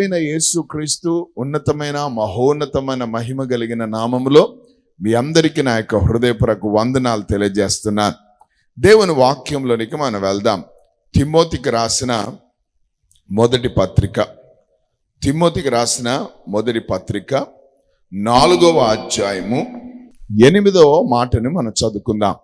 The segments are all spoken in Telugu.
అయిన యేసు క్రీస్తు ఉన్నతమైన మహోన్నతమైన మహిమ కలిగిన నామములో మీ అందరికీ నా యొక్క హృదయపరకు వందనాలు తెలియజేస్తున్నాను. దేవుని వాక్యంలోనికి మనం వెళ్దాం. తిమోతికి రాసిన మొదటి పత్రిక. తిమోతికి రాసిన మొదటి పత్రిక నాలుగవ అధ్యాయము ఎనిమిదవ మాటని మనం చదువుకుందాం.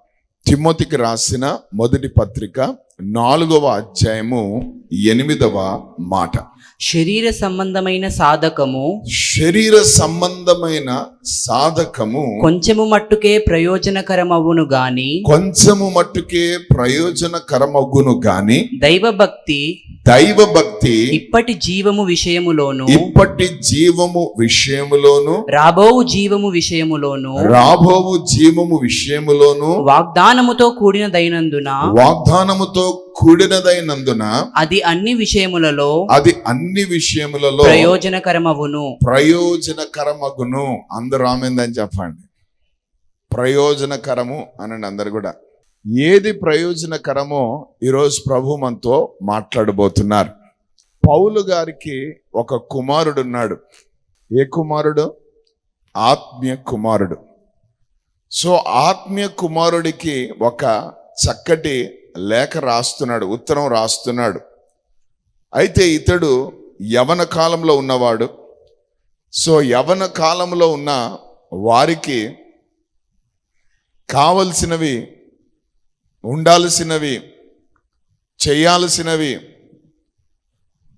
తిమ్మోతికి రాసిన మొదటి పత్రిక నాలుగవ అధ్యాయము ఎనిమిదవ మాట. శరీర సంబంధమైన సాధకము శరీర సంబంధమైన సాధకము కొంచెము మట్టుకే ప్రయోజనకరమవును గాని కొంచెము మట్టుకే ప్రయోజనకరమగును గాని దైవభక్తి దైవ భక్తి ఇప్పటి జీవము విషయములోను ఇప్పటి జీవము విషయములోను రాబోవు జీవము విషయములోను రాబోవు జీవము విషయములోను వాగ్దానముతో కూడినదైనందున వాగ్దానముతో కూడినదైనందున అది అన్ని విషయములలో అది అన్ని విషయములలో ప్రయోజనకరమవును ప్రయోజనకరమగును. అందరూ ఆమెందని చెప్పండి. ప్రయోజనకరము అనండి అందరు కూడా. ఏది ప్రయోజనకరమో ఈరోజు ప్రభు మనతో మాట్లాడబోతున్నారు. పౌలు గారికి ఒక కుమారుడు ఉన్నాడు ఏ కుమారుడు? ఆత్మీయ కుమారుడు. సో ఆత్మీయ కుమారుడికి ఒక చక్కటి లేఖ రాస్తున్నాడు ఉత్తరం రాస్తున్నాడు. అయితే ఇతడు యవన కాలంలో ఉన్నవాడు. సో యవన కాలంలో ఉన్న వారికి కావలసినవి ఉండాల్సినవి చేయాల్సినవి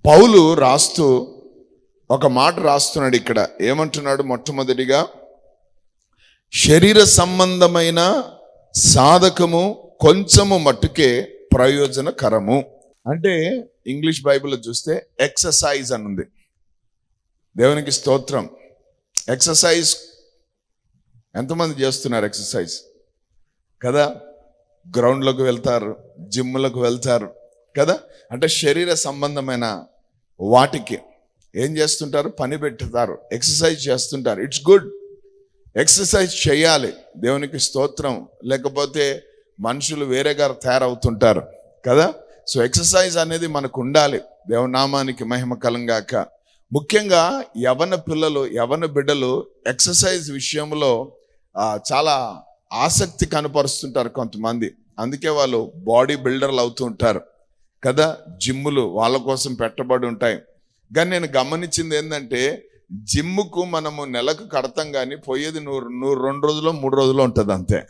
పౌలు రాస్తూ ఒక మాట రాస్తున్నాడు ఇక్కడ. ఏమంటున్నాడు మొట్టమొదటిగా? శరీర సంబంధమైన సాధకము కొంచెము మట్టుకే ప్రయోజనకరము. అంటే ఇంగ్లీష్ బైబిల్లో చూస్తే ఎక్సర్సైజ్ అని ఉంది దేవునికి స్తోత్రం. ఎక్సర్సైజ్ ఎంతమంది చేస్తున్నారు ఎక్సర్సైజ్? కదా? గ్రౌండ్లోకి వెళ్తారు జిమ్లకు వెళ్తారు కదా? అంటే శరీర సంబంధమైన వాటికి ఏం చేస్తుంటారు? పని పెట్టుతారు ఎక్సర్సైజ్ చేస్తుంటారు. ఇట్స్ గుడ్ ఎక్సర్సైజ్ చేయాలి. దేవునికి స్తోత్రం. లేకపోతే మనుషులు వేరేగా తయారవుతుంటారు కదా? సో ఎక్సర్సైజ్ అనేది మనకు ఉండాలి దేవనామానికి మహిమ కలంగాక. ముఖ్యంగా యవన పిల్లలు యవన బిడ్డలు ఎక్సర్సైజ్ విషయంలో చాలా ఆసక్తి కనపరుస్తుంటారు కొంతమంది. అందుకే వాళ్ళు బాడీ బిల్డర్లు అవుతూ ఉంటారు కదా? జిమ్ములు వాళ్ళ కోసం పెట్టబడి ఉంటాయి. కానీ నేను గమనించింది ఏంటంటే జిమ్ముకు మనము నెలకు కడతాం కానీ పోయేది నూరు నూరు రెండు రోజులు మూడు రోజులు ఉంటుంది అంతే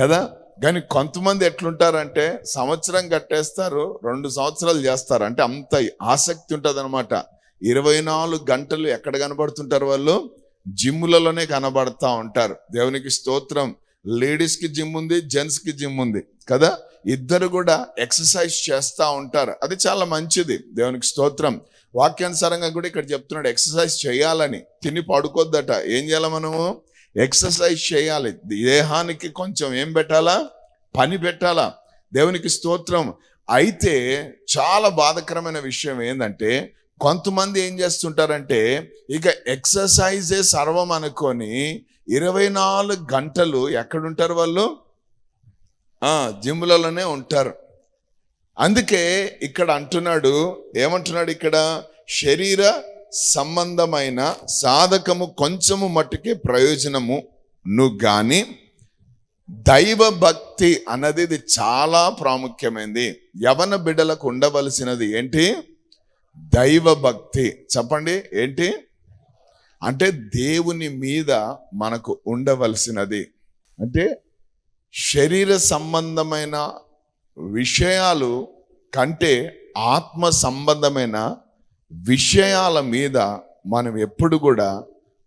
కదా? కానీ కొంతమంది ఎట్లుంటారంటే సంవత్సరం కట్టేస్తారు రెండు సంవత్సరాలు చేస్తారు. అంటే అంత ఆసక్తి ఉంటుంది అనమాట ఇరవై నాలుగు గంటలు ఎక్కడ కనబడుతుంటారు వాళ్ళు? జిమ్ములలోనే కనబడతా ఉంటారు. దేవునికి స్తోత్రం. లేడీస్కి జిమ్ ఉంది జెంట్స్కి జిమ్ ఉంది కదా? ఇద్దరు కూడా ఎక్సర్సైజ్ చేస్తూ ఉంటారు. అది చాలా మంచిది. దేవునికి స్తోత్రం. వాక్యానుసారంగా కూడా ఇక్కడ చెప్తున్నాడు ఎక్సర్సైజ్ చేయాలని. తిని పడుకోద్దట. ఏం చేయాలి మనము? ఎక్సర్సైజ్ చేయాలి. దేహానికి కొంచెం ఏం పెట్టాలా? పని పెట్టాలా? దేవునికి స్తోత్రం. అయితే చాలా బాధకరమైన విషయం ఏంటంటే కొంతమంది ఏం చేస్తుంటారంటే ఇక ఎక్సర్సైజే సర్వం అనుకొని ఇరవై నాలుగు గంటలు ఎక్కడుంటారు వాళ్ళు? జిమ్లలోనే ఉంటారు. అందుకే ఇక్కడ అంటున్నాడు ఏమంటున్నాడు ఇక్కడ? శరీర సంబంధమైన సాధకము కొంచెము మట్టుకే ప్రయోజనము. నువ్వు కానీ దైవ భక్తి అన్నది ఇది చాలా ప్రాముఖ్యమైనది యవన బిడ్డలకు ఉండవలసినది ఏంటి? దైవభక్తి చెప్పండి ఏంటి? అంటే దేవుని మీద మనకు ఉండవలసినది. అంటే శరీర సంబంధమైన విషయాలు కంటే ఆత్మ సంబంధమైన విషయాల మీద మనం ఎప్పుడు కూడా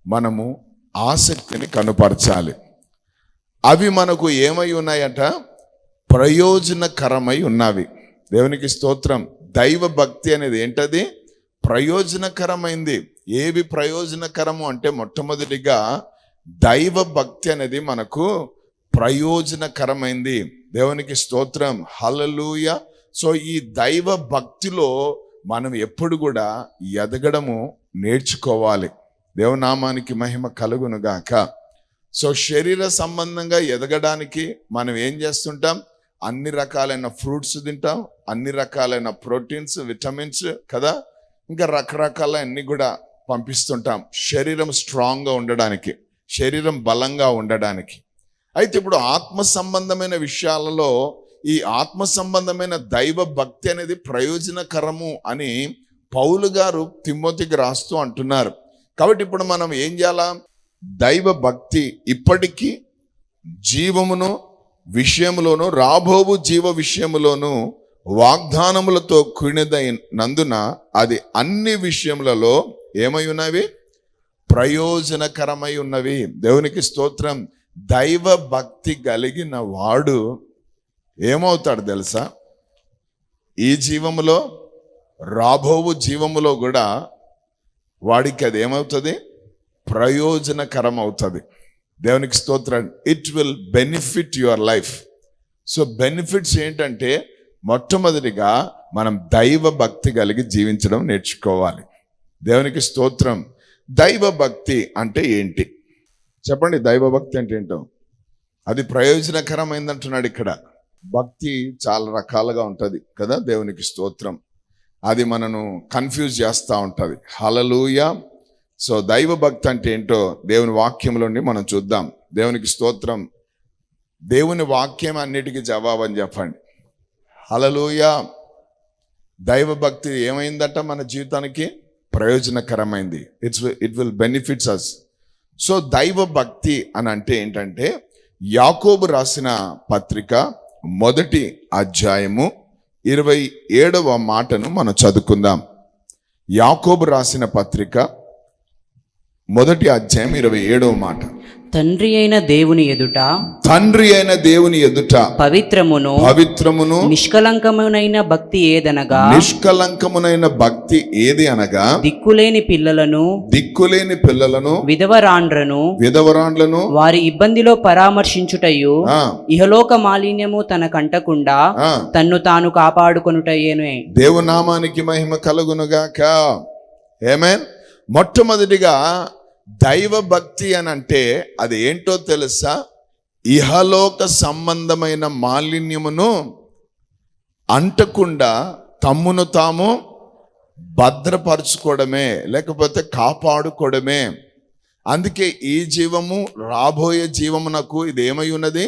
మనము ఆసక్తిని కనుపరచాలి. అవి మనకు ఏమై ఉన్నాయట? ప్రయోజనకరమై ఉన్నవి. దేవునికి స్తోత్రం. దైవ భక్తి అనేది ఏంటది? ప్రయోజనకరమైంది. ఏవి ప్రయోజనకరము అంటే మొట్టమొదటిగా దైవ భక్తి అనేది మనకు ప్రయోజనకరమైంది. దేవునికి స్తోత్రం. హలలుయ సో ఈ దైవ భక్తిలో మనం ఎప్పుడు కూడా ఎదగడము నేర్చుకోవాలి. దేవనామానికి మహిమ కలుగునుగాక సో శరీర సంబంధంగా ఎదగడానికి మనం ఏం చేస్తుంటాం? అన్ని రకాలైన ఫ్రూట్స్ తింటాం అన్ని రకాలైన ప్రోటీన్స్ విటమిన్స్ కదా? ఇంకా రకరకాల అన్ని కూడా పంపిస్తుంటాం. శరీరం స్ట్రాంగ్గా ఉండడానికి శరీరం బలంగా ఉండడానికి. అయితే ఇప్పుడు ఆత్మ సంబంధమైన విషయాలలో ఈ ఆత్మ సంబంధమైన దైవ భక్తి అనేది ప్రయోజనకరము అని పౌలు గారు తిమ్మోతికి రాస్తూ అంటున్నారు. కాబట్టి ఇప్పుడు మనం ఏం చేయాలా? దైవ భక్తి ఇప్పటికీ జీవమును విషయంలోను రాబోవు జీవ విషయములోను వాగ్దానములతో కూడినదైనందున అది అన్ని విషయములలో ఏమై ఉన్నవి? ప్రయోజనకరమై ఉన్నవి. దేవునికి స్తోత్రం. దైవ భక్తి కలిగిన వాడు ఏమవుతాడు తెలుసా? ఈ జీవములో రాబోవు జీవములో కూడా వాడికి అది ఏమవుతుంది? ప్రయోజనకరం అవుతుంది దేవునికి స్తోత్రం. It will benefit your life so benefits ఏంటంటే మొట్టమొదటిగా మనం దైవ భక్తి కలిగి జీవించడం నేర్చుకోవాలి. దేవునికి స్తోత్రం. దైవ భక్తి అంటే ఏంటి? చెప్పండి దైవ భక్తి అంటే ఏంటో. అది ప్రయోజనకరమైందంటున్నాడు ఇక్కడ. భక్తి చాలా రకాలుగా ఉంటుంది కదా దేవునికి స్తోత్రం. అది మనను కన్ఫ్యూజ్ చేస్తూ ఉంటుంది. హలలుయ సో దైవ భక్తి అంటే ఏంటో దేవుని వాక్యంలోని మనం చూద్దాం. దేవునికి స్తోత్రం. దేవుని వాక్యం అన్నిటికీ జవాబు అని చెప్పండి. హలలుయ దైవ భక్తి ఏమైందట మన జీవితానికి? ప్రయోజనకరమైంది. It's it will benefits us so దైవ భక్తి అని అంటే ఏంటంటే యాకోబు రాసిన పత్రిక మొదటి అధ్యాయము ఇరవై ఏడవ మాటను మనం చదువుకుందాం. యాకోబు రాసిన పత్రిక మొదటి అధ్యాయం ఇరవై ఏడవ మాట. తండ్రి అయిన దేవుని ఎదుట తండ్రి అయిన దేవుని ఎదుట పవిత్రమును పవిత్రమును నిష్కలంకమునైన భక్తి ఏదనగా? నిష్కలంకమునైన భక్తి ఏది అనగా? దిక్కులేని పిల్లలను దిక్కులేని పిల్లలను విధవరాండ్రను విధవరాండ్లను వారి ఇబ్బందిలో పరామర్శించుటయు ఇహలోక మాలిన్యము తనకంటకుండా ఆ, తన్ను తాను కాపాడుకొనుటయేనే దేవునామానికి మహిమ కలుగునుగాక. ఏమేన్ మొట్టమొదటిగా దైవ భక్తి అని అంటే అది ఏంటో తెలుసా? ఇహలోక సంబంధమైన మాలిన్యమును అంటకుండా తమ్మును తాము భద్రపరచుకోవడమే లేకపోతే కాపాడుకోవడమే. అందుకే ఈ జీవము రాబోయే జీవమునకు ఇది ఏమై ఉన్నది?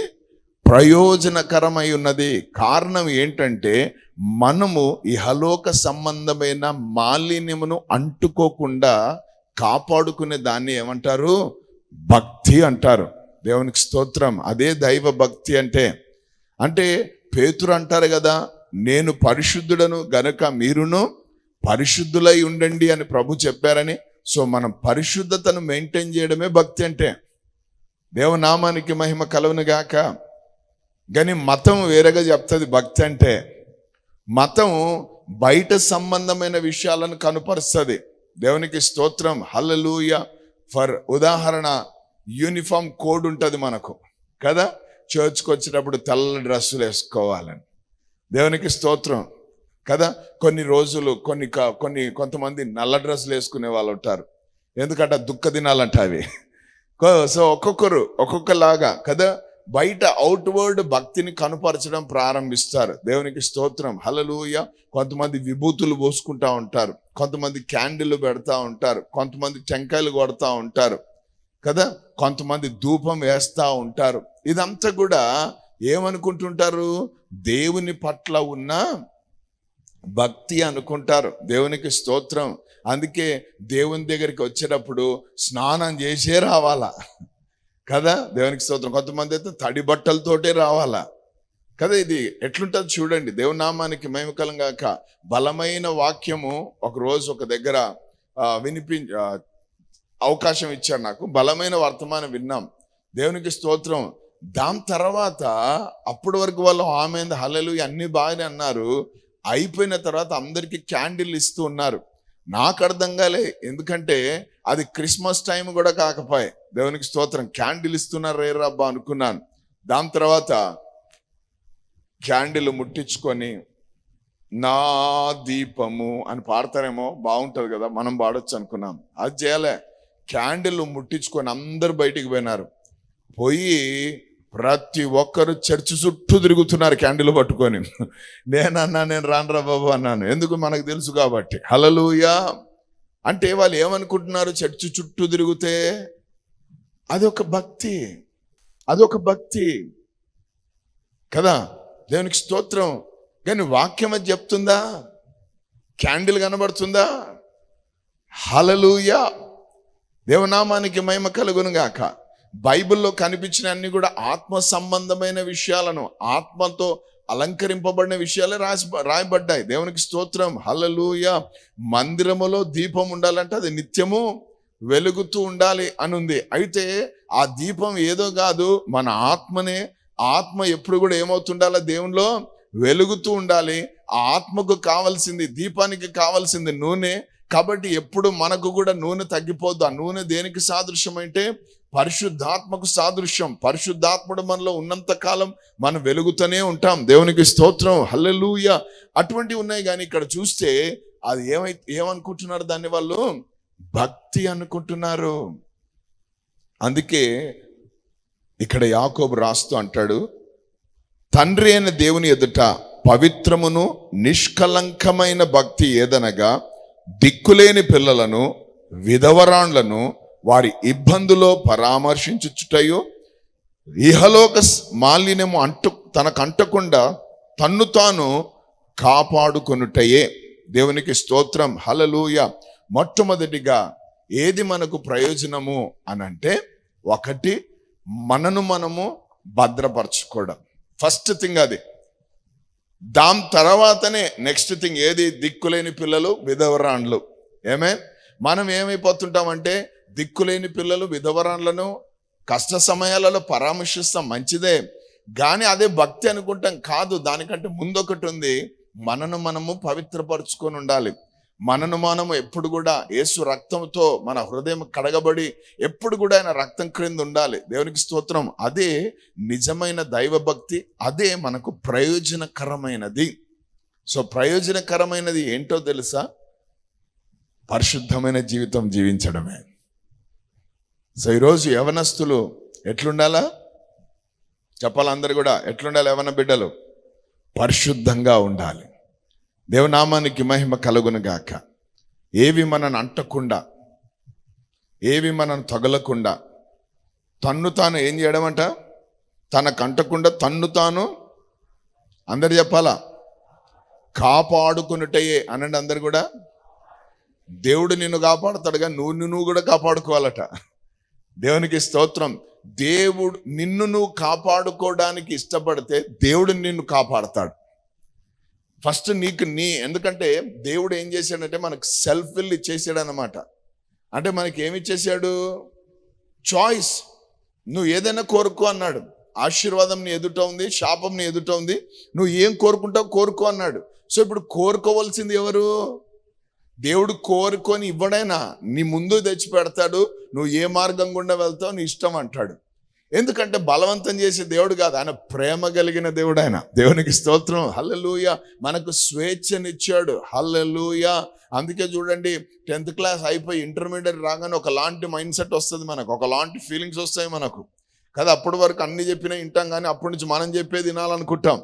ప్రయోజనకరమై ఉన్నది కారణం ఏంటంటే మనము ఇహలోక సంబంధమైన మాలిన్యమును అంటుకోకుండా కాపాడుకునే దాన్ని ఏమంటారు? భక్తి అంటారు. దేవునికి స్తోత్రం. అదే దైవ భక్తి అంటే. అంటే పేతురు అంటారు కదా నేను పరిశుద్ధుడను గనుక మీరును పరిశుద్ధులై ఉండండి అని ప్రభు చెప్పారని. సో మనం పరిశుద్ధతను మెయింటైన్ చేయడమే భక్తి అంటే. దేవనామానికి మహిమ కలుగును గాక. కానీ మతం వేరేగా చెప్తుంది భక్తి అంటే. మతం బయట సంబంధమైన విషయాలను కనుపరుస్తుంది. దేవునికి స్తోత్రం హల్లలూయ. ఫర్ ఉదాహరణ యూనిఫామ్ కోడ్ ఉంటుంది మనకు కదా? చర్చ్కి వచ్చేటప్పుడు తెల్ల డ్రెస్సులు వేసుకోవాలని. దేవునికి స్తోత్రం కదా? కొన్ని రోజులు కొన్ని కొన్ని కొంతమంది నల్ల డ్రెస్సులు వేసుకునే వాళ్ళు ఉంటారు. ఎందుకంటే దుఃఖ దినాలంట అవి. సో ఒక్కొక్కరు ఒక్కొక్కలాగా కదా? బయట అవుట్వర్డ్ భక్తిని కనుపరచడం ప్రారంభిస్తారు. దేవునికి స్తోత్రం హలలుయ కొంతమంది విభూతులు పోసుకుంటా ఉంటారు. కొంతమంది క్యాండిల్ పెడతా ఉంటారు కొంతమంది టెంకాయలు కొడతా ఉంటారు కదా కొంతమంది ధూపం వేస్తూ ఉంటారు. ఇదంతా కూడా ఏమనుకుంటుంటారు? దేవుని పట్ల ఉన్న భక్తి అనుకుంటారు. దేవునికి స్తోత్రం. అందుకే దేవుని దగ్గరికి వచ్చేటప్పుడు స్నానం చేసే రావాలా? కదా దేవునికి స్తోత్రం. కొంతమంది అయితే తడి బట్టలతోటే రావాలా? కదా ఇది ఎట్లుంటుంది చూడండి దేవునామానికి నామానికి మహిమకలం గాక బలమైన వాక్యము ఒక రోజు ఒక దగ్గర వినిపి అవకాశం ఇచ్చారు నాకు. బలమైన వర్తమానం విన్నాం. దేవునికి స్తోత్రం. దాని తర్వాత అప్పటి వరకు వాళ్ళు ఆమె హలలు అన్ని బాగానే అన్నారు. అయిపోయిన తర్వాత అందరికీ క్యాండిల్ ఇస్తూ ఉన్నారు. నాకు అర్థం కాలే. ఎందుకంటే అది క్రిస్మస్ టైం కూడా కాకపోయే. దేవునికి స్తోత్రం. క్యాండిల్ ఇస్తున్నారు రే అనుకున్నాను. దాని తర్వాత క్యాండిల్ ముట్టించుకొని నా దీపము అని పాడతారేమో బాగుంటుంది కదా మనం పాడొచ్చు అనుకున్నాం. అది చేయలే. క్యాండిల్ ముట్టించుకొని అందరు బయటికి పోయినారు. పోయి ప్రతి ఒక్కరు చర్చి చుట్టూ తిరుగుతున్నారు క్యాండిల్ పట్టుకొని. నేనన్నా నేను రానురా బాబు అన్నాను. ఎందుకు? మనకు తెలుసు కాబట్టి. హలలుయా అంటే వాళ్ళు ఏమనుకుంటున్నారు? చర్చి చుట్టూ తిరిగితే అదొక భక్తి. అదొక భక్తి. కదా? దేవునికి స్తోత్రం. కానీ వాక్యం అది చెప్తుందా? క్యాండిల్ కనబడుతుందా? హలలుయా దేవనామానికి మహిమ కలుగును గాక. బైబిల్లో కనిపించిన అన్ని కూడా ఆత్మ సంబంధమైన విషయాలను ఆత్మతో అలంకరింపబడిన విషయాలే రాసి రాయబడ్డాయి. దేవునికి స్తోత్రం. హలలుయ మందిరములో దీపం ఉండాలంటే అది నిత్యము వెలుగుతూ ఉండాలి అని ఉంది అయితే ఆ దీపం ఏదో కాదు మన ఆత్మనే ఆత్మ ఎప్పుడు కూడా ఏమవుతుండాలి? దేవునిలో వెలుగుతూ ఉండాలి. ఆ ఆత్మకు కావాల్సింది దీపానికి కావాల్సింది నూనె. కాబట్టి ఎప్పుడు మనకు కూడా నూనె తగ్గిపోద్దు ఆ నూనె దేనికి సాదృశ్యం అంటే పరిశుద్ధాత్మకు సాదృశ్యం. పరిశుద్ధాత్ముడు మనలో ఉన్నంత కాలం మనం వెలుగుతూనే ఉంటాం. దేవునికి స్తోత్రం. హల్లెలూయ. అటువంటివి ఉన్నాయి కానీ ఇక్కడ చూస్తే అది ఏమై ఏమనుకుంటున్నారు దాన్ని వాళ్ళు? భక్తి అనుకుంటున్నారు. అందుకే ఇక్కడ యాకోబు రాస్తూ అంటాడు తండ్రి అయిన దేవుని ఎదుట పవిత్రమును నిష్కలంకమైన భక్తి ఏదనగా దిక్కులేని పిల్లలను విధవరాండ్లను వారి ఇబ్బందులో పరామర్శించుచుటయో ఇహలోక మాలిన్యము అంటు తనకు అంటకుండా తన్ను తాను కాపాడుకొనుటయే. దేవునికి స్తోత్రం హలలుయ మొట్టమొదటిగా ఏది మనకు ప్రయోజనము? అనంటే ఒకటి మనను మనము భద్రపరచుకోవడం. ఫస్ట్ థింగ్ అది. దాని తర్వాతనే నెక్స్ట్ థింగ్ ఏది? దిక్కులేని పిల్లలు విధవరాండ్లు. ఏమే మనం ఏమైపోతుంటామంటే దిక్కులేని పిల్లలు విధవరాండ్లను కష్ట సమయాలలో పరామర్శిస్తాం మంచిదే. కానీ అదే భక్తి అనుకుంటాం కాదు దానికంటే ముందొకటి ఉంది మనను మనము పవిత్రపరుచుకొని ఉండాలి. మనను మనము ఎప్పుడు కూడా యేసు రక్తంతో మన హృదయం కడగబడి ఎప్పుడు కూడా ఆయన రక్తం క్రింద ఉండాలి. దేవునికి స్తోత్రం. అదే నిజమైన దైవభక్తి అదే మనకు ప్రయోజనకరమైనది. సో ప్రయోజనకరమైనది ఏంటో తెలుసా? పరిశుద్ధమైన జీవితం జీవించడమే. సో ఈరోజు యవనస్తులు ఎట్లుండాలా? చెప్పాలందరూ కూడా? ఎట్లుండాలి యవన బిడ్డలు? పరిశుద్ధంగా ఉండాలి. దేవనామానికి మహిమ కలుగునుగాక ఏవి మనను అంటకుండా ఏవి మనను తగలకుండా తన్ను తాను ఏం చేయడం అంట తనకు అంటకుండా తన్ను తాను అందరు చెప్పాలా? కాపాడుకున్నట్టయే అనండి అందరు కూడా. దేవుడు నిన్ను కాపాడుతాడుగా నువ్వు నువ్వు కూడా కాపాడుకోవాలట. దేవునికి స్తోత్రం. దేవుడు నిన్ను నువ్వు కాపాడుకోవడానికి ఇష్టపడితే దేవుడు నిన్ను కాపాడతాడు. ఫస్ట్ నీకు నీ ఎందుకంటే దేవుడు ఏం చేశాడంటే మనకు సెల్ఫ్ విల్ ఇచ్చేసాడు అనమాట అంటే మనకి ఏమి ఇచ్చేసాడు? చాయిస్ నువ్వు ఏదైనా కోరుకో అన్నాడు. ఆశీర్వాదం నీ ఎదుట ఉంది శాపం నీ ఎదుట ఉంది. నువ్వు ఏం కోరుకుంటావు కోరుకో అన్నాడు. సో ఇప్పుడు కోరుకోవాల్సింది ఎవరు? దేవుడు కోరుకొని ఇవ్వడైనా నీ ముందు తెచ్చి పెడతాడు. నువ్వు ఏ మార్గం గుండా వెళ్తావు నీ ఇష్టం అంటాడు. ఎందుకంటే బలవంతం చేసే దేవుడు కాదు ఆయన ప్రేమ కలిగిన దేవుడు ఆయన. దేవునికి స్తోత్రం. హల్లెలూయ. మనకు స్వేచ్ఛనిచ్చాడు. హల్లెలూయ. అందుకే చూడండి టెన్త్ క్లాస్ అయిపోయి ఇంటర్మీడియట్ రాగానే ఒకలాంటి మైండ్ సెట్ వస్తుంది మనకు. ఒకలాంటి ఫీలింగ్స్ వస్తాయి మనకు. కదా అప్పటి వరకు అన్ని చెప్పినా వింటాం కానీ అప్పటి నుంచి మనం చెప్పేది వినాలనుకుంటాం.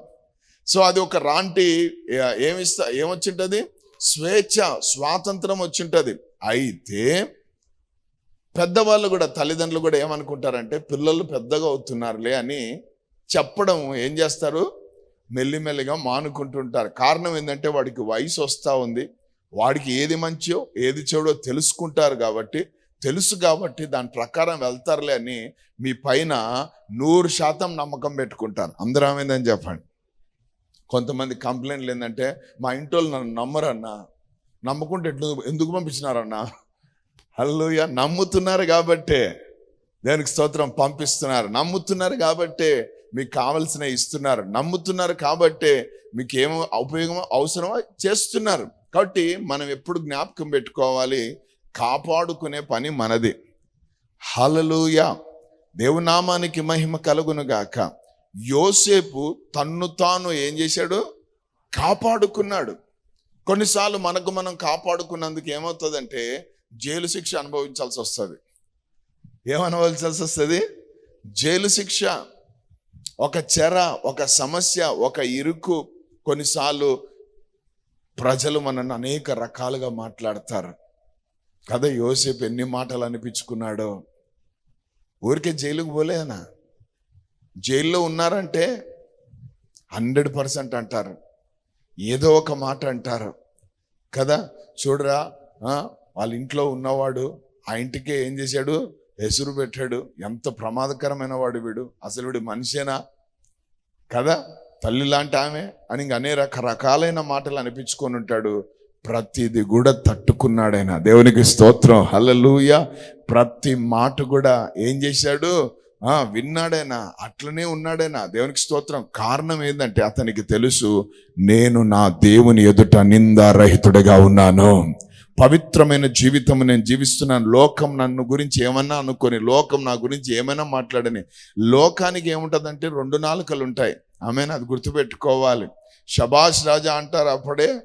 సో అది ఒక రాంటి ఏమిస్తా ఏమొచ్చింటది? స్వేచ్ఛ స్వాతంత్రం వచ్చింటది. అయితే పెద్దవాళ్ళు కూడా తల్లిదండ్రులు కూడా ఏమనుకుంటారంటే పిల్లలు పెద్దగా అవుతున్నారులే అని చెప్పడం ఏం చేస్తారు? మెల్లిమెల్లిగా మానుకుంటుంటారు. కారణం ఏంటంటే వాడికి వయసు వస్తూ ఉంది. వాడికి ఏది మంచో ఏది చెడో తెలుసుకుంటారు కాబట్టి తెలుసు కాబట్టి దాని ప్రకారం వెళ్తారులే అని మీ పైన నూరు శాతం నమ్మకం పెట్టుకుంటారు. అందరూ ఏమైందని చెప్పండి. కొంతమంది కంప్లైంట్లు ఏంటంటే మా ఇంటి వాళ్ళు నన్ను నమ్మరన్నా నమ్మకుంటే ఎట్లు ఎందుకు పంపించినారన్నా? హల్లుయ నమ్ముతున్నారు కాబట్టే దేనికి స్తోత్రం పంపిస్తున్నారు. నమ్ముతున్నారు కాబట్టే మీకు కావలసిన ఇస్తున్నారు. నమ్ముతున్నారు కాబట్టే మీకు ఏమో ఉపయోగం అవసరమో చేస్తున్నారు. కాబట్టి మనం ఎప్పుడు జ్ఞాపకం పెట్టుకోవాలి? కాపాడుకునే పని మనది. హలలుయ దేవునామానికి మహిమ కలుగును గాక. యోసేపు తన్ను తాను ఏం చేశాడు? కాపాడుకున్నాడు. కొన్నిసార్లు మనకు మనం కాపాడుకున్నందుకు ఏమవుతుందంటే జైలు శిక్ష అనుభవించాల్సి వస్తుంది. ఏమనుభవించాల్సి వస్తుంది జైలు శిక్ష ఒక చెర ఒక సమస్య ఒక ఇరుకు కొన్నిసార్లు ప్రజలు మనల్ని అనేక రకాలుగా మాట్లాడతారు. కదా యోసేపు ఎన్ని మాటలు అనిపించుకున్నాడో. ఊరికే జైలుకు పోలేదనా? జైల్లో ఉన్నారంటే హండ్రెడ్ పర్సెంట్ అంటారు. ఏదో ఒక మాట అంటారు. కదా? చూడరా వాళ్ళ ఇంట్లో ఉన్నవాడు ఆ ఇంటికే ఏం చేశాడు? ఎసురు పెట్టాడు. ఎంత ప్రమాదకరమైన వాడు వీడు. అసలు వీడు మనిషేనా? కదా? తల్లి లాంటి ఆమె అని ఇంక అనేక రకరకాలైన మాటలు అనిపించుకొని ఉంటాడు. ప్రతిది కూడా తట్టుకున్నాడైన. దేవునికి స్తోత్రం. హలలుయ ప్రతి మాట కూడా ఏం చేశాడు? విన్నాడైనా. అట్లనే ఉన్నాడైనా. దేవునికి స్తోత్రం. కారణం ఏంటంటే అతనికి తెలుసు నేను నా దేవుని ఎదుట నిందారహితుడిగా ఉన్నాను. పవిత్రమైన జీవితం నేను జీవిస్తున్నాను. లోకం నన్ను గురించి ఏమన్నా అనుకొని లోకం నా గురించి ఏమైనా మాట్లాడని లోకానికి ఏముంటుందంటే రెండు నాలుకలు ఉంటాయి. ఆమె అది గుర్తుపెట్టుకోవాలి. షబాష్ రాజా అంటారు అప్పుడే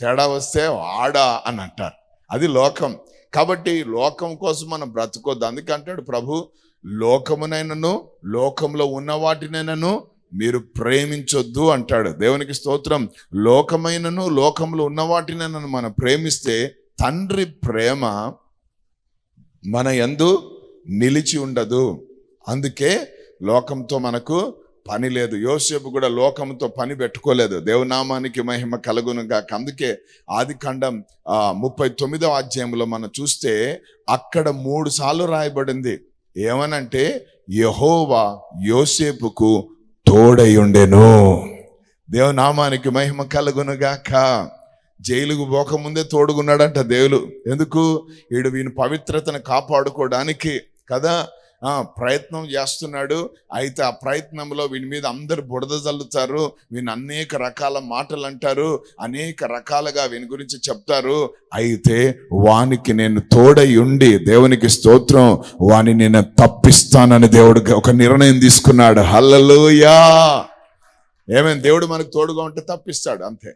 తేడా వస్తే ఆడా అని అంటారు. అది లోకం. కాబట్టి లోకం కోసం మనం బ్రతకొద్దు. అందుకే అంటాడు ప్రభు లోకమునైనను లోకంలో ఉన్న వాటినైనను మీరు ప్రేమించొద్దు అంటాడు. దేవునికి స్తోత్రం. లోకమైనను లోకంలో ఉన్న వాటినైనను మనం ప్రేమిస్తే తండ్రి ప్రేమ మన ఎందు నిలిచి ఉండదు. అందుకే లోకంతో మనకు పని లేదు. యోసేపు కూడా లోకంతో పని పెట్టుకోలేదు. దేవునామానికి మహిమ కలుగును గాక. అందుకే ఆది ఖండం ముప్పై తొమ్మిదవ అధ్యాయంలో మనం చూస్తే అక్కడ మూడు సార్లు రాయబడింది. ఏమనంటే యహోవా యోసేపుకు తోడై ఉండెను. దేవునామానికి మహిమ కలుగును గాక. జైలుకు పోకముందే తోడుగున్నాడంట దేవులు. ఎందుకు? వీడు వీని పవిత్రతను కాపాడుకోవడానికి కదా? ఆ ప్రయత్నం చేస్తున్నాడు. అయితే ఆ ప్రయత్నంలో వీని మీద అందరు బుడద చల్లుతారు వీని అనేక రకాల మాటలు అంటారు. అనేక రకాలుగా వీని గురించి చెప్తారు. అయితే వానికి నేను తోడై ఉండి దేవునికి స్తోత్రం వాని నేను తప్పిస్తానని దేవుడు ఒక నిర్ణయం తీసుకున్నాడు. హల్లలోయా! ఏమేమి దేవుడు మనకు తోడుగా ఉంటే తప్పిస్తాడు అంతే.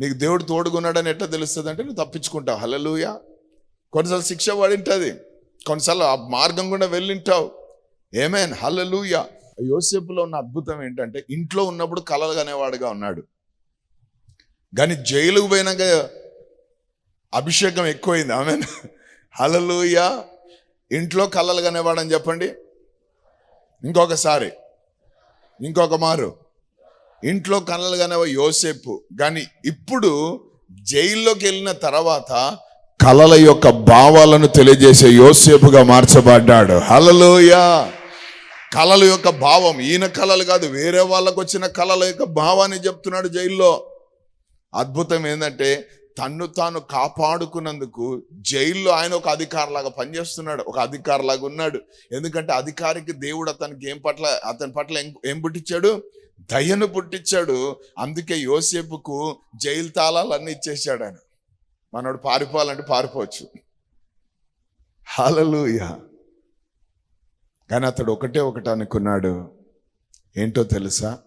నీకు దేవుడు తోడుకున్నాడని ఎట్లా తెలుస్తుంది అంటే నువ్వు తప్పించుకుంటావు. హలలుయ కొన్నిసార్లు శిక్ష పడింటుంది. కొన్నిసార్లు ఆ మార్గం కూడా వెళ్ళింటావు. ఏమేన్ హలలుయ యోసేపులో ఉన్న అద్భుతం ఏంటంటే ఇంట్లో ఉన్నప్పుడు కలలు కనేవాడుగా ఉన్నాడు. కానీ జైలుకు పోయినాక అభిషేకం ఎక్కువైంది. ఆమె హలలుయ ఇంట్లో కలలు కనేవాడని చెప్పండి. ఇంకొకసారి. ఇంకొక మారు. ఇంట్లో కళలు కనవ యోసేపు. కానీ ఇప్పుడు జైల్లోకి వెళ్ళిన తర్వాత కలల యొక్క భావాలను తెలియజేసే యోసేపుగా మార్చబడ్డాడు. హలలోయ కళల యొక్క భావం. ఈయన కళలు కాదు వేరే వాళ్ళకు వచ్చిన కళల యొక్క భావాన్ని చెప్తున్నాడు జైల్లో. అద్భుతం ఏంటంటే తన్ను తాను కాపాడుకున్నందుకు జైల్లో ఆయన ఒక అధికారిలాగా పనిచేస్తున్నాడు ఒక అధికారిలాగా ఉన్నాడు. ఎందుకంటే అధికారికి దేవుడు అతనికి ఏం పట్ల అతని పట్ల ఏం పుట్టించాడు? దయను పుట్టించాడు. అందుకే యోసేపుకు జైలు తాళాలు అన్ని ఇచ్చేసాడు ఆయన. మనోడు పారిపోవాలంటే పారిపోవచ్చు. హలలుయా కానీ అతడు ఒకటే ఒకటి అనుకున్నాడు. ఏంటో తెలుసా?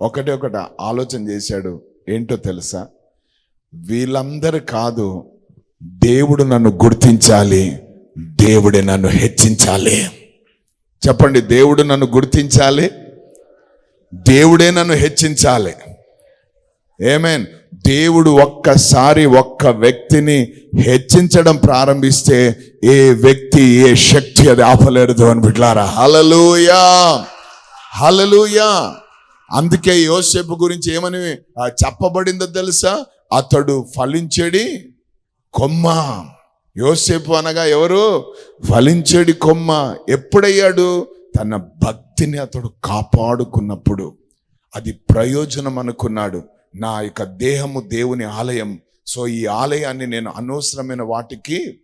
ఒకటే ఒకటి ఆలోచన చేశాడు. ఏంటో తెలుసా? వీళ్ళందరూ కాదు దేవుడు నన్ను గుర్తించాలి దేవుడే నన్ను హెచ్చించాలి. చెప్పండి దేవుడు నన్ను గుర్తించాలి దేవుడే నన్ను హెచ్చించాలి. ఏమేన్ దేవుడు ఒక్కసారి ఒక్క వ్యక్తిని హెచ్చించడం ప్రారంభిస్తే ఏ వ్యక్తి ఏ శక్తి అది ఆపలేరు అని బిడ్లారా హలలుయా హలలుయా అందుకే యోసేపు గురించి ఏమని చెప్పబడిందో తెలుసా? అతడు ఫలించేడి కొమ్మ. యోసేపు అనగా ఎవరు? ఫలించేడి కొమ్మ. ఎప్పుడయ్యాడు? తన భక్తిని అతడు కాపాడుకున్నప్పుడు. అది ప్రయోజనం అనుకున్నాడు. నా యొక్క దేహము దేవుని ఆలయం. సో ఈ ఆలయాన్ని నేను అనవసరమైన వాటికి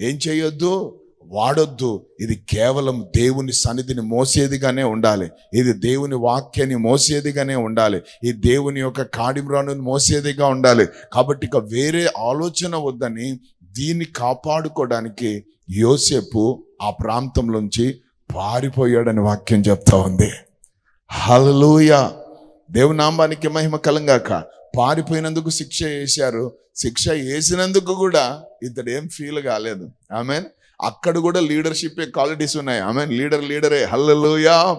ఏం చేయొద్దు? వాడొద్దు. ఇది కేవలం దేవుని సన్నిధిని మోసేదిగానే ఉండాలి. ఇది దేవుని వాక్యాన్ని మోసేదిగానే ఉండాలి. ఈ దేవుని యొక్క కాడిమ్రాను మోసేదిగా ఉండాలి. కాబట్టి ఇక వేరే ఆలోచన వద్దని దీన్ని కాపాడుకోవడానికి యోసేపు ఆ ప్రాంతంలోంచి పారిపోయాడని వాక్యం చెప్తా ఉంది. హల్లెలూయా! దేవునామానికి మహిమ కలంగాక. పారిపోయినందుకు శిక్ష వేశారు. శిక్ష వేసినందుకు కూడా ఇతడు ఏం ఫీల్ కాలేదు. ఆమె అక్కడ కూడా లీడర్షిప్ క్వాలిటీస్ ఉన్నాయి. ఆమె లీడర్ లీడరే హల్లెలూయా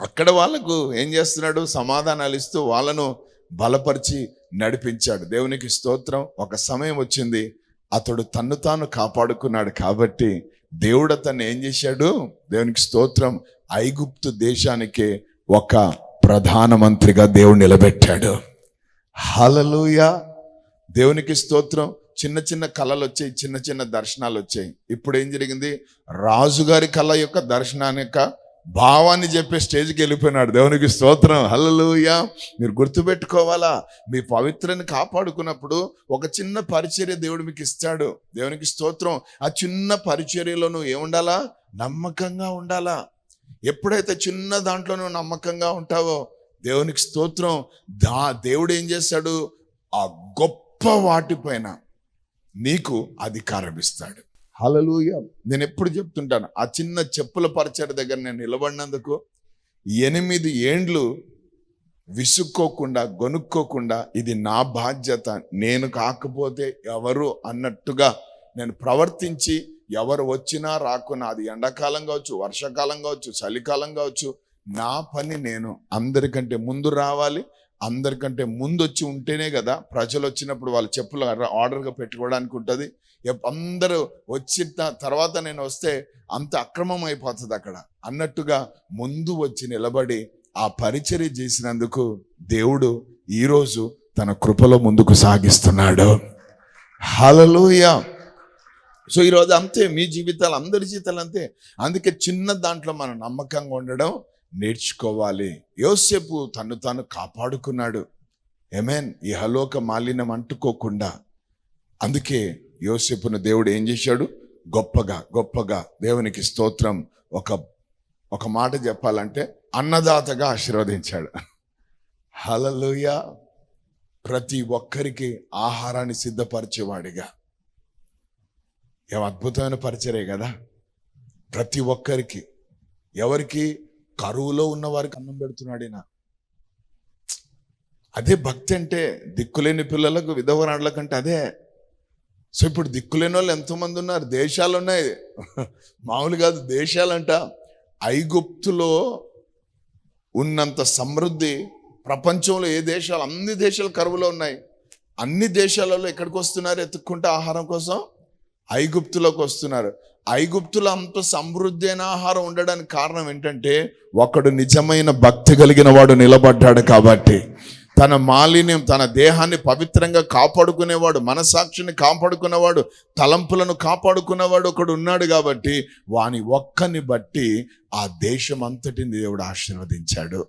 అక్కడ వాళ్ళకు ఏం చేస్తున్నాడు? సమాధానాలు ఇస్తూ వాళ్ళను బలపరిచి నడిపించాడు. దేవునికి స్తోత్రం. ఒక సమయం వచ్చింది. అతడు తన్ను తాను కాపాడుకున్నాడు కాబట్టి దేవుడు అతన్ని ఏం చేశాడు? దేవునికి స్తోత్రం. ఐగుప్తు దేశానికే ఒక ప్రధానమంత్రిగా దేవుడు నిలబెట్టాడు. హలలుయా దేవునికి స్తోత్రం. చిన్న చిన్న కళలు వచ్చాయి చిన్న చిన్న దర్శనాలు వచ్చాయి. ఇప్పుడు ఏం జరిగింది? రాజుగారి కళ యొక్క దర్శనాన్ని యొక్క భావాన్ని చెప్పే స్టేజ్కి వెళ్ళిపోయినాడు. దేవునికి స్తోత్రం. హల్లెలూయా. మీరు గుర్తుపెట్టుకోవాలా? మీ పవిత్రని కాపాడుకున్నప్పుడు ఒక చిన్న పరిచర్య దేవుడు మీకు ఇస్తాడు. దేవునికి స్తోత్రం. ఆ చిన్న పరిచర్యలో నువ్వు ఏముండాలా నమ్మకంగా ఉండాలా? ఎప్పుడైతే చిన్న దాంట్లో నువ్వు నమ్మకంగా ఉంటావో దేవునికి స్తోత్రం. దా దేవుడు ఏం చేస్తాడు ఆ గొప్ప వాటిపైన నీకు అధికారం ఇస్తాడు హలలుయ నేను ఎప్పుడు చెప్తుంటాను ఆ చిన్న చెప్పుల పరిచయ దగ్గర నేను నిలబడినందుకు ఎనిమిది ఏండ్లు విసుక్కోకుండా గొనుక్కోకుండా ఇది నా బాధ్యత నేను కాకపోతే ఎవరు అన్నట్టుగా నేను ప్రవర్తించి ఎవరు వచ్చినా రాకున్నా అది ఎండాకాలం కావచ్చు వర్షాకాలం కావచ్చు చలికాలం కావచ్చు నా పని నేను అందరికంటే ముందు రావాలి అందరికంటే ముందు వచ్చి ఉంటేనే కదా ప్రజలు వచ్చినప్పుడు వాళ్ళు చెప్పులు ఆర్డర్గా పెట్టుకోవడానికి ఉంటుంది. అందరూ వచ్చిన తర్వాత నేను వస్తే అంత అక్రమం అయిపోతుంది అక్కడ. అన్నట్టుగా ముందు వచ్చి నిలబడి ఆ పరిచర్య చేసినందుకు దేవుడు ఈరోజు తన కృపలో ముందుకు సాగిస్తున్నాడు. హలలోయ సో ఈరోజు అంతే మీ జీవితాలు అందరి జీవితాలు అంతే అందుకే చిన్న దాంట్లో మనం నమ్మకంగా ఉండడం నేర్చుకోవాలి. యోసేపు తను తాను కాపాడుకున్నాడు. ఎమేన్ ఈ హలోక మాలిన్యం అంటుకోకుండా. అందుకే యోసేపును దేవుడు ఏం చేశాడు? గొప్పగా గొప్పగా దేవునికి స్తోత్రం. ఒక ఒక మాట చెప్పాలంటే అన్నదాతగా ఆశీర్వదించాడు. హలలుయ ప్రతి ఒక్కరికి ఆహారాన్ని సిద్ధపరిచేవాడిగా. ఏం అద్భుతమైన పరిచరే కదా. ప్రతి ఒక్కరికి. ఎవరికి? కరువులో ఉన్న వారికి అన్నం పెడుతున్నాడు ఈయన. అదే భక్తి అంటే దిక్కులేని పిల్లలకు విధవరాళ్ళ కంటే అదే. సో ఇప్పుడు దిక్కులేని వాళ్ళు ఎంతోమంది ఉన్నారు. దేశాలు ఉన్నాయి మామూలు కాదు దేశాలంట. ఐగుప్తులో ఉన్నంత సమృద్ధి ప్రపంచంలో ఏ దేశాలు అన్ని దేశాలు కరువులో ఉన్నాయి. అన్ని దేశాలలో ఎక్కడికి వస్తున్నారు? ఎత్తుక్కుంటే ఆహారం కోసం? ఐగుప్తులోకి వస్తున్నారు. ఐగుప్తులో అంత సమృద్ధి అయిన ఆహారం ఉండడానికి కారణం ఏంటంటే ఒకడు నిజమైన భక్తి కలిగిన వాడు నిలబడ్డాడు కాబట్టి. తన మాలిన్యం తన దేహాన్ని పవిత్రంగా కాపాడుకునేవాడు మనసాక్షిని కాపాడుకునేవాడు తలంపులను కాపాడుకునేవాడు ఒకడు ఉన్నాడు కాబట్టి వాని ఒక్కని బట్టి ఆ దేశం అంతటిని దేవుడు ఆశీర్వదించాడు.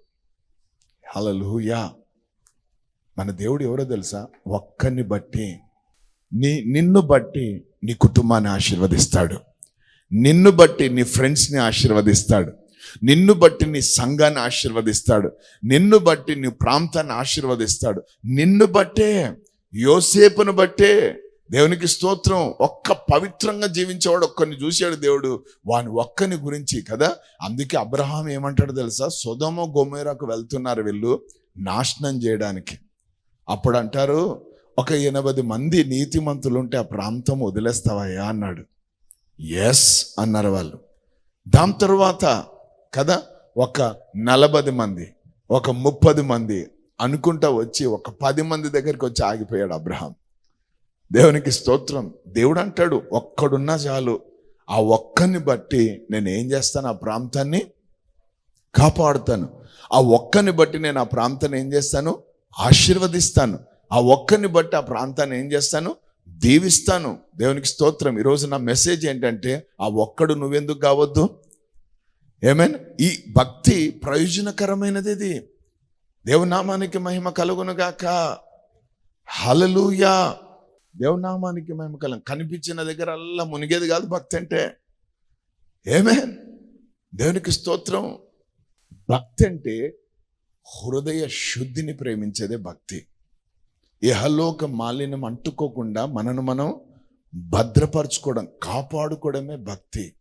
హలలుయా మన దేవుడు ఎవరో తెలుసా? ఒక్కని బట్టి నీ నిన్ను బట్టి నీ కుటుంబాన్ని ఆశీర్వదిస్తాడు. నిన్ను బట్టి నీ ఫ్రెండ్స్ని ఆశీర్వదిస్తాడు. నిన్ను బట్టి నీ సంఘాన్ని ఆశీర్వదిస్తాడు. నిన్ను బట్టి నీ ప్రాంతాన్ని ఆశీర్వదిస్తాడు. నిన్ను బట్టే యోసేపును బట్టే దేవునికి స్తోత్రం. ఒక్క పవిత్రంగా జీవించేవాడు ఒక్కరిని చూశాడు దేవుడు. వాని ఒక్కని గురించి కదా? అందుకే అబ్రహాం ఏమంటాడు తెలుసా? సుధమ గోమేరకు వెళ్తున్నారు వీళ్ళు నాశనం చేయడానికి. అప్పుడు అంటారు ఒక ఎనభై మంది నీతిమంతులు ఉంటే ఆ ప్రాంతం వదిలేస్తావయ్యా అన్నాడు. ఎస్ అన్నారు వాళ్ళు. దాని తర్వాత కదా ఒక నలభై మంది ఒక ముప్పది మంది అనుకుంటా వచ్చి ఒక పది మంది దగ్గరికి వచ్చి ఆగిపోయాడు అబ్రహాం. దేవునికి స్తోత్రం. దేవుడు అంటాడు ఒక్కడున్నా చాలు. ఆ ఒక్కని బట్టి నేను ఏం చేస్తాను? ఆ ప్రాంతాన్ని కాపాడుతాను. ఆ ఒక్కని బట్టి నేను ఆ ప్రాంతాన్ని ఏం చేస్తాను? ఆశీర్వదిస్తాను. ఆ ఒక్కరిని బట్టి ఆ ప్రాంతాన్ని ఏం చేస్తాను? దీవిస్తాను. దేవునికి స్తోత్రం. ఈరోజు నా మెసేజ్ ఏంటంటే ఆ ఒక్కడు నువ్వెందుకు కావద్దు? ఏమేన్ ఈ భక్తి ప్రయోజనకరమైనది ఇది. దేవునామానికి మహిమ కలుగునుగాక హలలుయా దేవునామానికి మహిమ కలం కనిపించిన దగ్గర అల్లా మునిగేది కాదు భక్తి అంటే. ఏమే దేవునికి స్తోత్రం. భక్తి అంటే హృదయ శుద్ధిని ప్రేమించేదే భక్తి. ఇహలోక మాలిన్యం అంటుకోకుండా మనను మనం భద్రపరచుకోవడం కాపాడుకోవడమే భక్తి.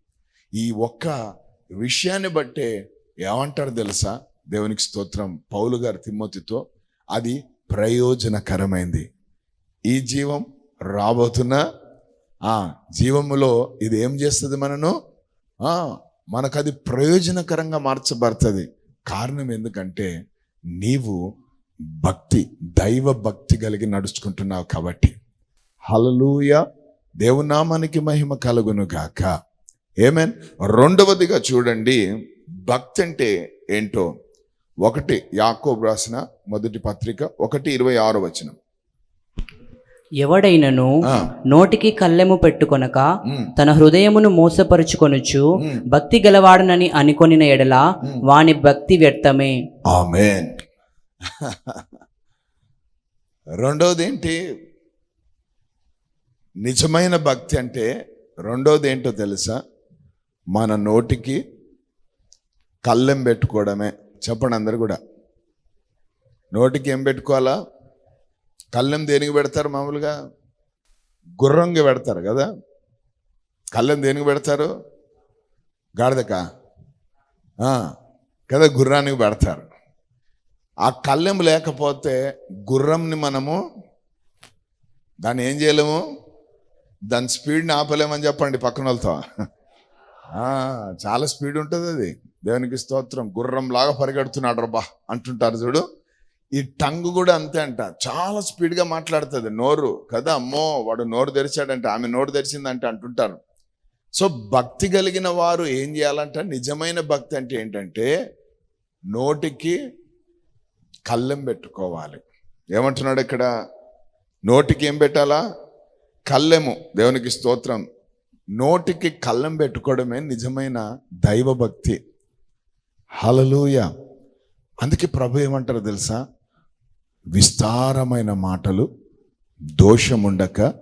ఈ ఒక్క విషయాన్ని బట్టే ఏమంటారు తెలుసా? దేవునికి స్తోత్రం. పౌలు గారు తిమ్మతితో అది ప్రయోజనకరమైంది. ఈ జీవం రాబోతున్న ఆ జీవములో ఇది ఏం చేస్తుంది మనను? మనకు అది ప్రయోజనకరంగా మార్చబడుతుంది. కారణం ఎందుకంటే నీవు భక్తి దైవ భక్తి కలిగి నడుచుకుంటున్నావు కాబట్టి. హలలుయ దేవునామానికి మహిమ కలుగును గాక. ఏమేన్ రెండవదిగా చూడండి భక్తి అంటే ఏంటో. ఒకటి యాకోబు రాసిన మొదటి పత్రిక ఒకటి ఇరవై ఆరు వచనం. ఎవడైనను నోటికి కళ్ళెము పెట్టుకొనక తన హృదయమును మోసపరుచుకొనుచు. భక్తి గలవాడనని అనుకొనిన ఎడల వాని భక్తి వ్యర్థమే. ఆమెన్ రెండోది ఏంటి నిజమైన భక్తి అంటే రెండోది ఏంటో తెలుసా? మన నోటికి కళ్ళెం పెట్టుకోవడమే. చెప్పండి అందరు కూడా. నోటికి ఏం పెట్టుకోవాలా? కళ్ళెం దేనికి పెడతారు మామూలుగా? గుర్రంగా పెడతారు కదా. కళ్ళెం దేనికి పెడతారు? గాడిదకా? కదా గుర్రానికి పెడతారు. ఆ కళ్ళెం లేకపోతే గుర్రంని మనము దాన్ని ఏం చేయలేము? దాని స్పీడ్ని ఆపలేమని చెప్పండి పక్కన వాళ్ళతో చాలా స్పీడ్ ఉంటుంది అది. దేవునికి స్తోత్రం. గుర్రం లాగా పరిగెడుతున్నాడు రబ్బా. అంటుంటారు చూడు. ఈ టంగ్ కూడా అంతే అంట. చాలా స్పీడ్గా మాట్లాడుతుంది. నోరు. కదా అమ్మో వాడు నోరు తెరిచాడంటే ఆమె నోరు తెరిచిందంటే అంటుంటారు. సో భక్తి కలిగిన వారు ఏం చేయాలంట? నిజమైన భక్తి అంటే ఏంటంటే నోటికి కళ్ళెం పెట్టుకోవాలి. ఏమంటున్నాడు ఇక్కడ? నోటికి ఏం పెట్టాలా? కళ్ళెము. దేవునికి స్తోత్రం. నోటికి కళ్ళెం పెట్టుకోవడమే నిజమైన దైవభక్తి. హలలుయ అందుకే ప్రభు ఏమంటారు తెలుసా? విస్తారమైన మాటలు దోషముండక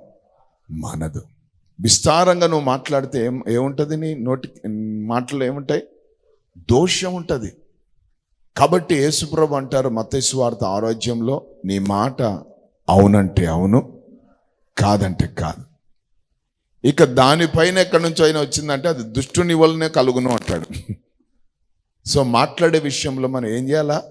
మనదు. విస్తారంగా నువ్వు మాట్లాడితే ఏం ఏముంటుంది నీ నోటి మాటలు ఏముంటాయి? దోషం ఉంటుంది కాబట్టి యేసుప్రభు అంటారు మతేశ్వార్త వార్త ఆరోగ్యంలో నీ మాట అవునంటే అవును కాదంటే కాదు. ఇక దానిపైన ఎక్కడి నుంచి అయినా వచ్చిందంటే అది దుష్టుని వల్లనే కలుగును అంటాడు. సో మాట్లాడే విషయంలో మనం ఏం చేయాలా?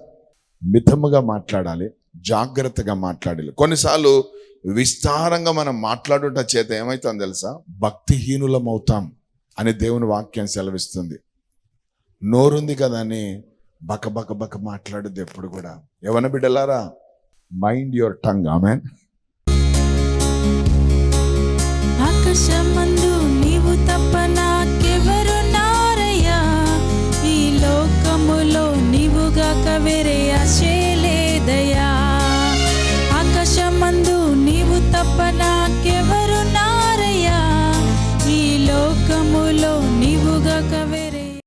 మితముగా మాట్లాడాలి జాగ్రత్తగా మాట్లాడాలి. కొన్నిసార్లు విస్తారంగా మనం మాట్లాడుట చేత ఏమవుతాం తెలుసా? భక్తిహీనులం అవుతాం అని దేవుని వాక్యం సెలవిస్తుంది. నోరుంది కదా అని బక బక బక మాట్లాడేది ఎప్పుడు కూడా. ఎవన బిడ్డలారా? మైండ్ యువర్ టంగ్ ఆమె ఆకాశమందు నీవు తప్పనా